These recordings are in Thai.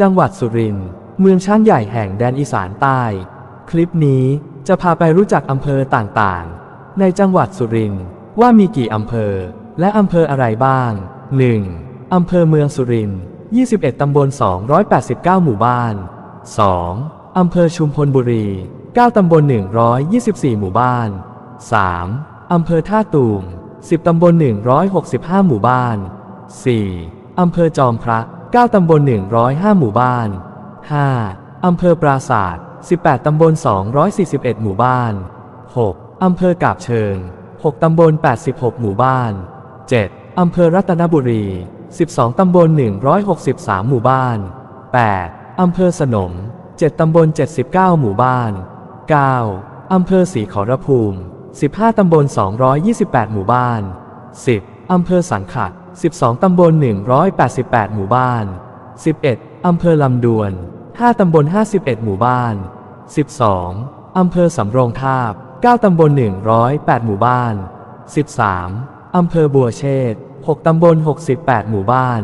จังหวัดสุรินทร์เมืองช้างใหญ่แห่งแดนอีสานใต้ คลิปนี้จะพาไปรู้จักอำเภอต่างๆ ในจังหวัดสุรินทร์ว่ามีกี่อำเภอ และอำเภออะไรบ้าง 1. อำเภอเมืองสุรินทร์21 ตำบล 289 หมู่บ้าน 2. อำเภอชุมพลบุรี 9 ตำบล 124 หมู่บ้าน 3. อำเภอท่าตูม 10 ตำบล 165 หมู่บ้าน 4. อำเภอจอมพระ 9 ตำบล 105 หมู่บ้าน 5. อำเภอปราศาสตร์18 ตำบล 241 หมู่บ้าน 6. อำเภอกาบเชิง 6 ตำบล 86 หมู่บ้าน 7. อำเภอรัตนบุรี 12 ตำบล 163 หมู่บ้าน 8. อำเภอสนม 7 ตำบล 79 หมู่บ้าน 9. อำเภอศรีขอรภูมิ 15 ตำบล 228 หมู่บ้าน 10. อำเภอสังขะ12 ตำบล 188 หมู่บ้าน 11. อำเภอลำดวน 5 ตำบล 51 หมู่บ้าน 12. อำเภอสำโรงทาบ 9 ตำบล 108 หมู่บ้าน 13. อำเภอบัวเชษ6 ตำบล 68 หมู่บ้าน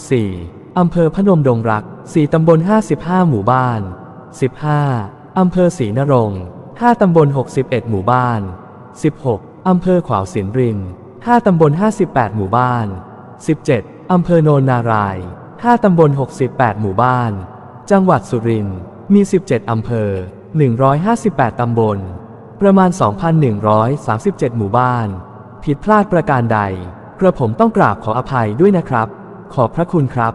14. อำเภอพนมดงรัก 4 ตำบล 55 หมู่บ้าน 15. อำเภอศรีนรงค์5 ตำบล 61 หมู่บ้าน 16. อำเภอขวาวสินริน 5 ตำบล 58 หมู่บ้าน 17. อำเภอโนนนาราย 5 ตำบล 68 หมู่บ้าน จังหวัดสุรินทร์ มี 17 อำเภอ 158 ตำบล ประมาณ 2,137 หมู่บ้าน ผิดพลาดประการใด กระผมต้องกราบขออภัยด้วยนะครับ ขอบพระคุณครับ